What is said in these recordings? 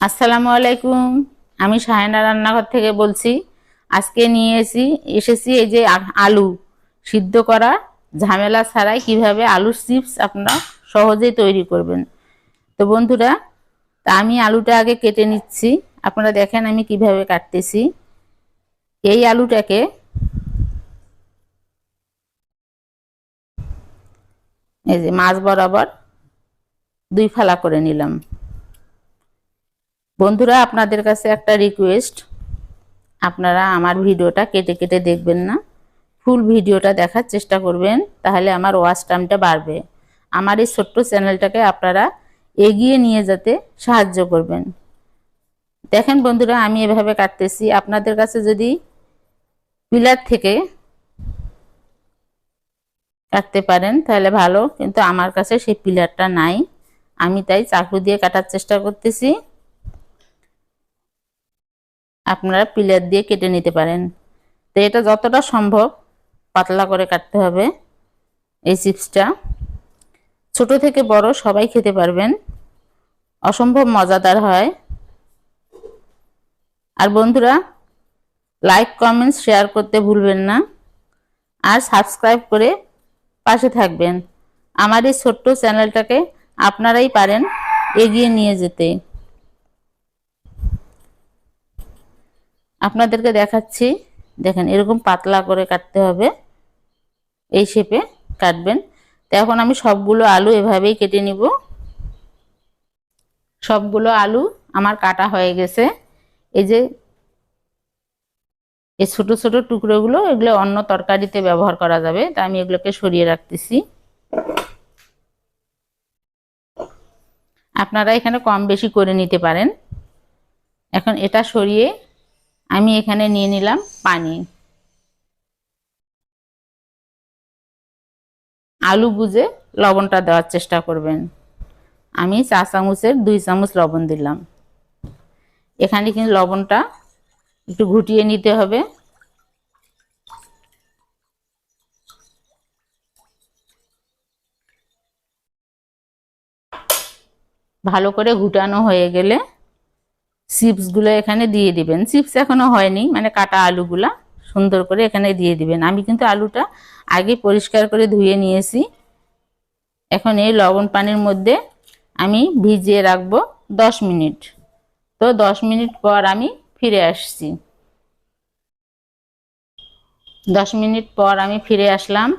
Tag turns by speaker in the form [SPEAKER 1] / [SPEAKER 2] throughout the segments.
[SPEAKER 1] আসসালামু আলাইকুম। আমি সাহেনা রান্নাঘর থেকে বলছি, আজকে নিয়ে এসি, এসেছি এই যে আলু সিদ্ধ করা। ঝামেলা ছাড়াই কীভাবে আলুর চিপস আপনারা সহজেই তৈরি করবেন। তো বন্ধুরা, তা আমি আলুটা আগে কেটে নিচ্ছি। আপনারা দেখেন আমি কীভাবে কাটতেছি। এই আলুটাকে এই যে মাছ বরাবর দুই ফালা করে নিলাম। বন্ধুরা, আপনাদের কাছে একটা রিকোয়েস্ট আপনারা আমার ভিডিওটা কেটে কেটে দেখবেন না। ফুল ভিডিওটা দেখার চেষ্টা করবেন, তাহলে আমার ওয়াচ টাইমটা বাড়বে। আমার এই ছোট্ট চ্যানেলটাকে আপনারা এগিয়ে নিয়ে যেতে সাহায্য করবেন। দেখেন বন্ধুরা, আমি এভাবে কাটতেছি। আপনাদের কাছে যদি পিলার থেকে কাটতে পারেন, তাহলে ভালো। কিন্তু আমার কাছে সেই পিলারটা নাই। আমি তাই চাকু দিয়ে কাটার চেষ্টা করতেছি। আপনারা পিলার দিয়ে কেটে নিতে পারেন। তো এটা যতটা সম্ভব পাতলা করে কাটতে হবে এই চিপসটা। ছোট থেকে বড় সবাই খেতে পারবেন। অসম্ভব মজাদার হয়। আর বন্ধুরা লাইক কমেন্টস শেয়ার করতে ভুলবেন না। আর সাবস্ক্রাইব করে পাশে থাকবেন। আমার এই ছোট্ট চ্যানেলটাকে আপনারাই পারেন এগিয়ে নিয়ে যেতে। আপনাদেরকে দেখাচ্ছি। দেখেন, এরকম পাতলা করে কাটতে হবে। এই শেপে কাটবেন। তো এখন আমি সবগুলো আলু এভাবেই কেটে নিব। সবগুলো আলু আমার কাটা হয়ে গেছে। এই যে, এই ছোটো ছোটো টুকরোগুলো, এগুলো অন্য তরকারিতে ব্যবহার করা যাবে। তা আমি এগুলোকে সরিয়ে রাখতেছি। আপনারা এখানে কম বেশি করে নিতে পারেন। এখন এটা সরিয়ে আমি এখানে নিয়ে নিলাম পানি। আলু বুঝে লবণটা দেওয়ার চেষ্টা করবেন। আমি চা চামচের দুই চামচ লবণ দিলাম। এখানে কিন্তু লবণটা একটু ঘুটিয়ে নিতে হবে। ভালো করে ঘুটানো হয়ে গেলে চিপসগুলো এখানে দিয়ে দিবেন। চিপস এখনও হয়নি মানে কাটা আলুগুলা সুন্দর করে এখানে দিয়ে দিবেন। আমি কিন্তু আলুটা আগে পরিষ্কার করে ধুয়ে নিয়েছি। এখন এই লবণ পানির মধ্যে আমি ভিজিয়ে রাখব দশ মিনিট। তো দশ মিনিট পর আমি ফিরে আসছি। দশ মিনিট পর আমি ফিরে আসলাম।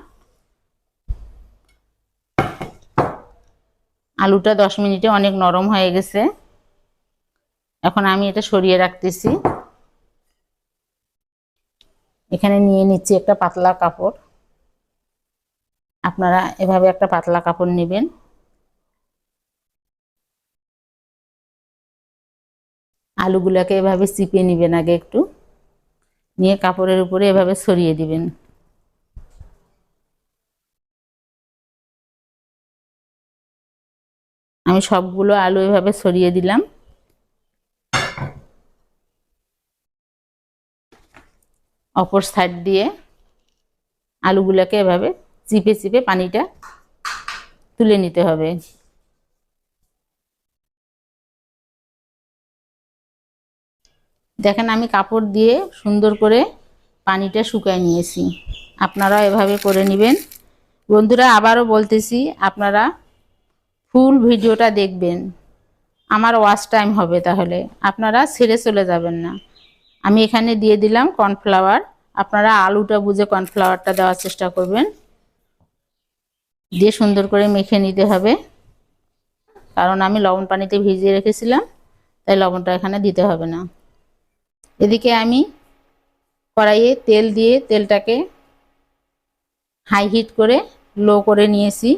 [SPEAKER 1] আলুটা দশ মিনিটে অনেক নরম হয়ে গেছে। এখন আমি এটা সরিয়ে রাখতেছি। এখানে নিয়ে নিচ্ছি একটা পাতলা কাপড়। আপনারা এভাবে একটা পাতলা কাপড় নেবেন। আলুগুলোকে এভাবে চিপে নেবেন আগে একটু। নিয়ে কাপড়ের উপরে এভাবে ছড়িয়ে দিবেন। আমি সবগুলো আলু এভাবে ছড়িয়ে দিলাম। অপর সাইড দিয়ে আলুগুলোকে এভাবে চিপে চিপে পানিটা তুলে নিতে হবে। দেখেন আমি কাপড় দিয়ে সুন্দর করে পানিটা শুকায় নিয়েছি। আপনারা এভাবে করে নেবেন। বন্ধুরা, আবারও বলতেছি, আপনারা ফুল ভিডিওটা দেখবেন। আমার ওয়াচ টাইম হবে তাহলে। আপনারা ছেড়ে চলে যাবেন না। আমি এখানে দিয়ে দিলাম কর্নফ্লাওয়ার। আপনারা আলুটা বুঝে কর্নফ্লাওয়ারটা দেওয়ার চেষ্টা করবেন। দিয়ে সুন্দর করে মেখে নিতে হবে। কারণ আমি লবণ পানিতে ভিজিয়ে রেখেছিলাম, তাই লবণটা এখানে দিতে হবে না। এদিকে আমি কড়াইয়ে তেল দিয়ে তেলটাকে হাই হিট করে লো করে নিয়েছি।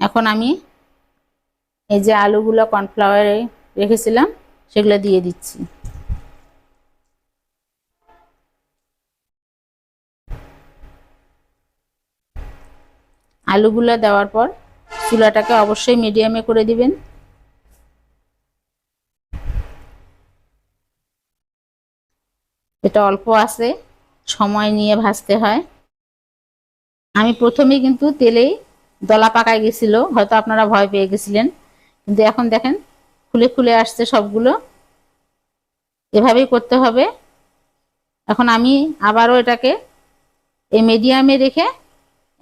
[SPEAKER 1] এখন আমি এই যে আলুগুলো কর্নফ্লাওয়ারে রেখেছিলাম, সেগুলো দিয়ে দিচ্ছি। আলুগুলো দেওয়ার পর চুলাটাকে অবশ্যই মিডিয়ামে করে দিবেন। এটা অল্প আছে, সময় নিয়ে ভাজতে হয়। আমি প্রথমে কিন্তু তেলেই দলা পাকায় গেছিল, হয়তো আপনারা ভয় পেয়ে গেছিলেন। কিন্তু এখন দেখেন খুলে খুলে আসছে সবগুলো। এভাবেই করতে হবে। এখন আমি আবারও এটাকে এই মিডিয়ামে রেখে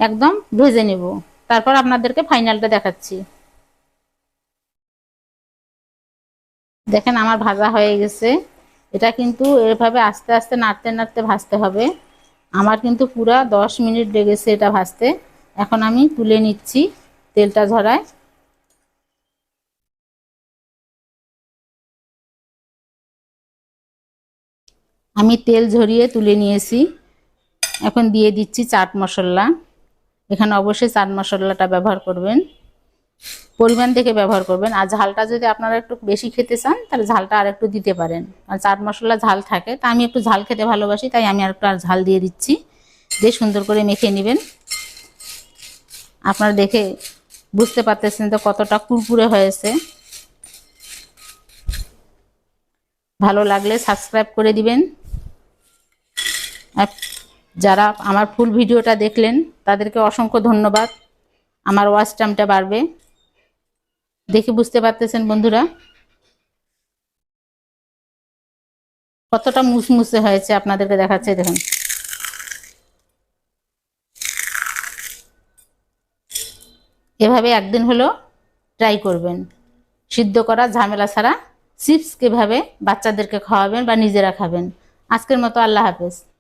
[SPEAKER 1] একদম ভেজে নেব। তারপর আপনাদেরকে ফাইনালটা দেখাচ্ছি। দেখেন আমার ভাজা হয়ে গেছে। এটা কিন্তু এভাবে আস্তে আস্তে নাড়তে নাড়তে ভাজতে হবে। আমার কিন্তু পুরা দশ মিনিট লেগেছে এটা ভাজতে। এখন আমি তুলে নিচ্ছি তেলটা ঝরায়। আমি তেল ঝরিয়ে তুলে নিয়েছি। এখন দিয়ে দিচ্ছি চাট মশলা। এখানে অবশ্যই চাট মশলাটা ব্যবহার করবেন। পরিমাণ দেখে ব্যবহার করবেন। আর ঝালটা যদি আপনারা একটু বেশি খেতে চান, তাহলে ঝালটা আর একটু দিতে পারেন। আর চাট মশলা ঝাল থাকে, তা আমি একটু ঝাল খেতে ভালোবাসি, তাই আমি আর একটু আর ঝাল দিয়ে দিচ্ছি। দিয়ে সুন্দর করে মেখে নেবেন। আপনারা দেখে বুঝতে পারতেছেন তো কতটা কুরকুরে হয়েছে। ভালো লাগলে সাবস্ক্রাইব করে দিবেন। যারা আমার ফুল ভিডিওটা দেখলেন, তাদেরকে অসংখ্য ধন্যবাদ। আমার ওয়াচ টাইমটা বাড়বে। দেখে বুঝতে পারতেছেন বন্ধুরা? কতটা মুসমুসে হয়েছে আপনাদেরকে দেখাচ্ছে, দেখুন। এভাবে একদিন হলো ট্রাই করবেন। সিদ্ধ করা ঝামেলা ছাড়া চিপস কীভাবে বাচ্চাদেরকে খাওয়াবেন বা নিজেরা খাবেন। আজকের মতো আল্লাহ হাফেজ।